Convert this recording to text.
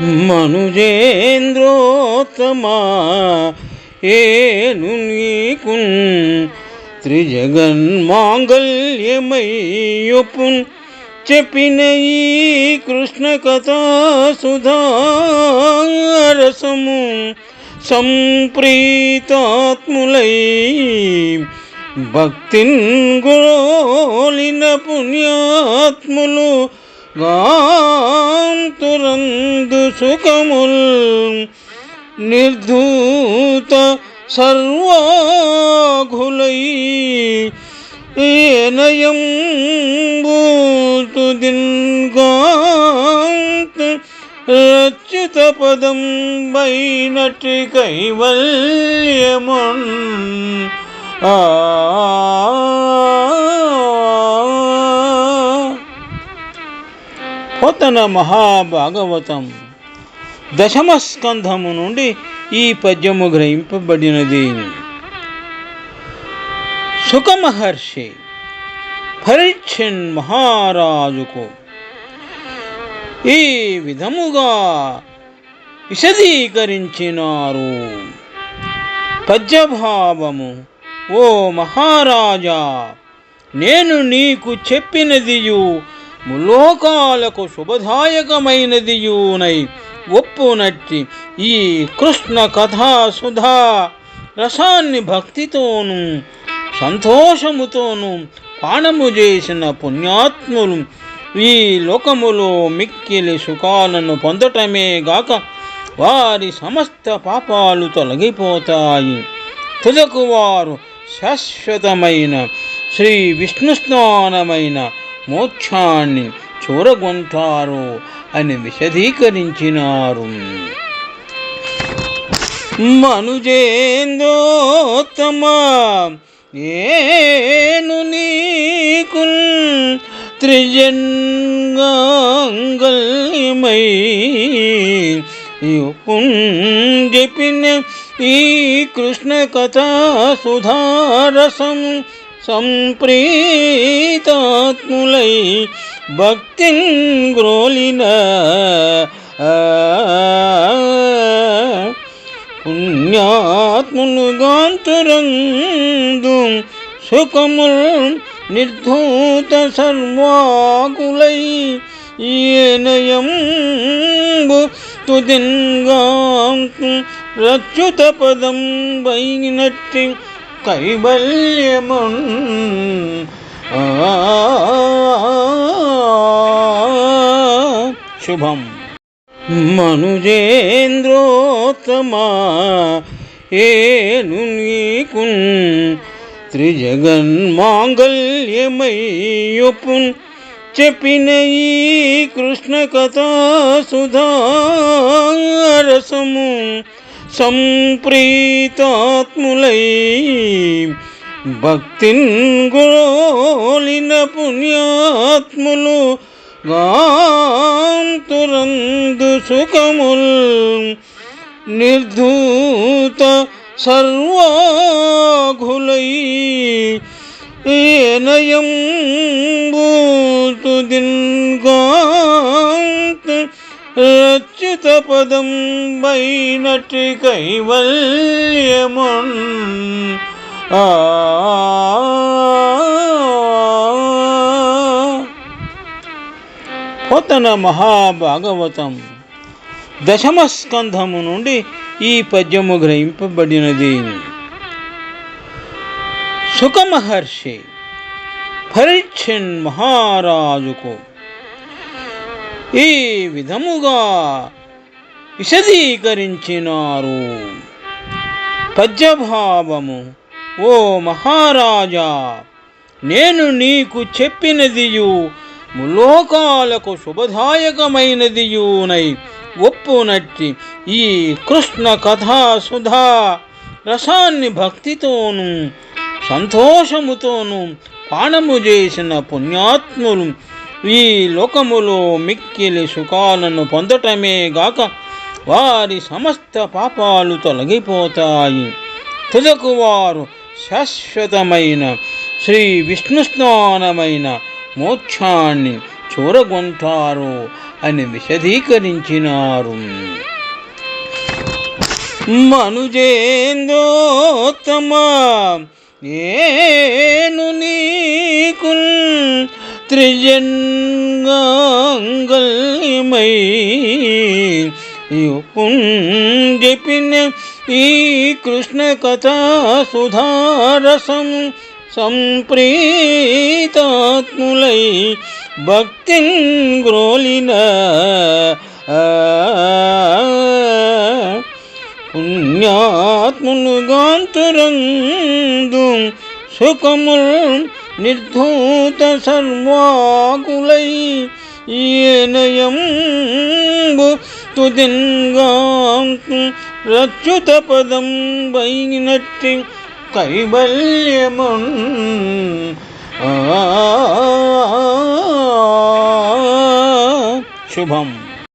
మనుజేంద్రోత్తమా? ఏను నీకున్ త్రిజగన్మాంగల్యమయ్యొప్పున్ చెప్పిన ఈ కృష్ణ కథా సుధారసము సంప్రీతాత్ములై భక్తిన్ గోలిన పుణ్యాత్ములు గాంతురందు సుఖముల్ నిర్ధూత సర్వాఘులై ఏనయం బూతు దిన్గాంత రచ్యుత పదం బైనటి కైవల్యమన్ ఆ పతన మహాభాగవతం. దశమ స్కంధము నుండి ఈ పద్యము గ్రహింపబడినది. సుఖమహర్షి పరీక్షన్ మహారాజుకు ఈ విధముగా విశదీకరించినారు. పద్యభావము ఓ మహారాజా నేను నీకు చెప్పినదియు ములోకాలకు శుభదాయకమైనదియునై ఒప్పునట్టి ఈ కృష్ణ కథా సుధా రసాన్ని భక్తితోనూ సంతోషముతోనూ పానము చేసిన పుణ్యాత్ములు ఈ లోకములో మిక్కిలి సుఖాలను పొందటమే గాక వారి సమస్త పాపాలు తొలగిపోతాయి. తుదకు వారు శాశ్వతమైన శ్రీ విష్ణు స్నానమైన మోక్షాన్ని చూరగొంటారు అని విశదీకరించినారు. మనుజేందోత్తమా ఏను నీకు త్రిజంగాంగల్యమై చెప్పిన ఈ కృష్ణ కథా సుధారసం సంప్రీతాత్ములై భక్తిన్ గ్రోలిన పుణ్యాత్ములు గాంతురందు సుఖముల్ నిర్ధూత సర్వాకులై ఏనయంబు తుదిన్గాంకు రచ్యుత పదం వైనట్టి కైవల్యమున్ శుభం మనుజేంద్రోత్తమా ఏను నీకున్ త్రిజగన్మాంగల్యమయ్యొప్పున్ చెప్పిన ఈ కృష్ణ కథా సుధారసము సంప్రీతాత్ములై భక్తిన్ గోలిన పుణ్యాత్ములు గాంతురందు సుఖముల్ నిర్ధూత సర్వాఘులై ఏనయం బూతు దిన్గాంత రచ్యుత పదం వైనటి కైవల్యమున్. ఆ. పోతన మహాభాగవతం దశమ స్కంధము నుండి ఈ పద్యము గ్రహింపబడినది. సుఖమహర్షి పరీక్షన్ మహారాజుకు ఈ విధముగా విశదీకరించినారు. పద్యభావము ఓ మహారాజా నేను నీకు చెప్పినదియు ములోకాలకు శుభదాయకమైనదియునై ఒప్పునట్టి ఈ కృష్ణ కథా సుధా రసాన్ని భక్తితోనూ సంతోషముతోనూ పానము చేసిన పుణ్యాత్ములు ఈ లోకములో మిక్కిలి సుఖాలను పొందటమే గాక వారి సమస్త పాపాలు తొలగిపోతాయి. తుదకు వారు శాశ్వతమైన శ్రీ విష్ణు స్నానమైన మోక్షాన్ని చూరగొంటారు అని విశదీకరించినారు. మనుజేందోత్తమ నేను నీకు త్రిజంగల్మై చెప్పిన ఈ కృష్ణ కథా సుధారసం సంప్రీతాత్ములై భక్తి గ్రోలిన పుణ్యాత్ములు గాంతురందు సుఖముల్ నిర్ధూత సర్వాకులై ఏనయంబు తుదింగాంకు రచ్యుత పదం వైనట్టి కైవల్యమున్ శుభం